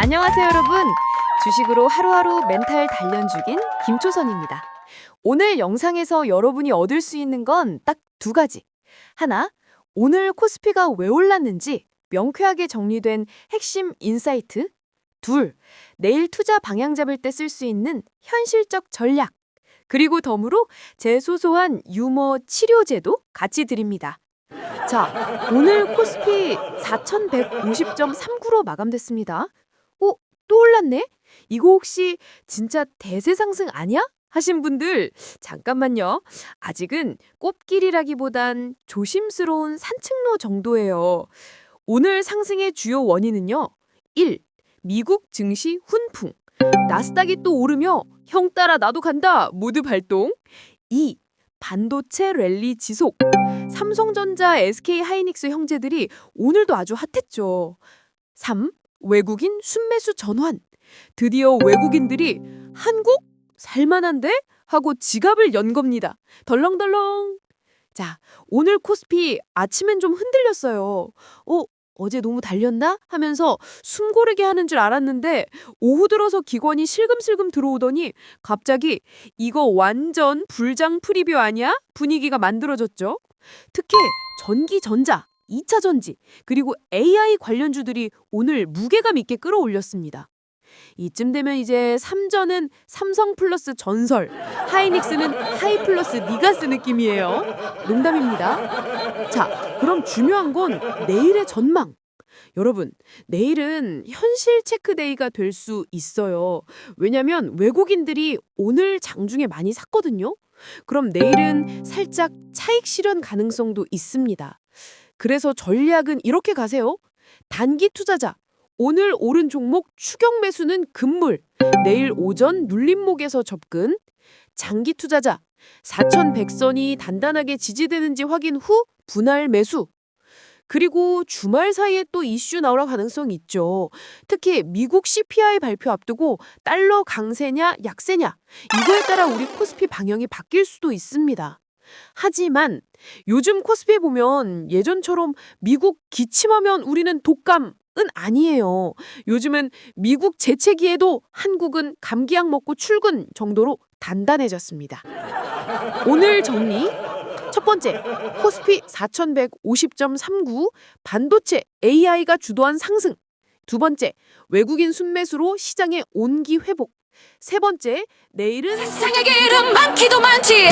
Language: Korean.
안녕하세요, 여러분. 주식으로 하루하루 멘탈 단련 중인 김초선입니다. 오늘 영상에서 여러분이 얻을 수 있는 건 딱 두 가지. 하나, 오늘 코스피가 왜 올랐는지 명쾌하게 정리된 핵심 인사이트. 둘, 내일 투자 방향 잡을 때 쓸 수 있는 현실적 전략. 그리고 덤으로 제 소소한 유머 치료제도 같이 드립니다. 자, 오늘 코스피 4150.39로 마감됐습니다. 어, 또 올랐네? 이거 혹시 진짜 대세 상승 아니야? 하신 분들 잠깐만요. 아직은 꽃길이라기보단 조심스러운 산책로 정도예요. 오늘 상승의 주요 원인은요. 1. 미국 증시 훈풍. 나스닥이 또 오르며 형 따라 나도 간다. 모두 발동. 2. 반도체 랠리 지속. 삼성전자, SK 하이닉스 형제들이 오늘도 아주 핫했죠. 3. 외국인 순매수 전환. 드디어 외국인들이 한국 살만한데 하고 지갑을 연 겁니다. 덜렁덜렁. 자, 오늘 코스피 아침엔 좀 흔들렸어요. 어, 어제 너무 달렸나? 하면서 숨 고르게 하는 줄 알았는데 오후 들어서 기관이 실금실금 들어오더니 갑자기 이거 완전 불장 프리뷰 아니야? 분위기가 만들어졌죠. 특히 전기 전자, 2차 전지, 그리고 AI 관련주들이 오늘 무게감 있게 끌어올렸습니다. 이쯤 되면 이제 삼전은 삼성 플러스 전설, 하이닉스는 하이 플러스 니가스 느낌이에요. 농담입니다. 자, 그럼 중요한 건 내일의 전망. 여러분, 내일은 현실 체크데이가 될 수 있어요. 왜냐면 외국인들이 오늘 장중에 많이 샀거든요. 그럼 내일은 살짝 차익 실현 가능성도 있습니다. 그래서 전략은 이렇게 가세요. 단기 투자자. 오늘 오른 종목 추격 매수는 금물. 내일 오전 눌림목에서 접근. 장기 투자자. 4,100선이 단단하게 지지되는지 확인 후 분할 매수. 그리고 주말 사이에 또 이슈 나올 가능성이 있죠. 특히 미국 CPI 발표 앞두고 달러 강세냐 약세냐 이거에 따라 우리 코스피 방향이 바뀔 수도 있습니다. 하지만 요즘 코스피 보면 예전처럼 미국 기침하면 우리는 독감 은 아니에요. 요즘은 미국 재채기에도 한국은 감기약 먹고 출근 정도로 단단해졌습니다. 오늘 정리 첫 번째, 코스피 4150.39 반도체 AI가 주도한 상승. 두 번째, 외국인 순매수로 시장의 온기 회복. 세 번째, 내일은 세상에 길은 많기도 많지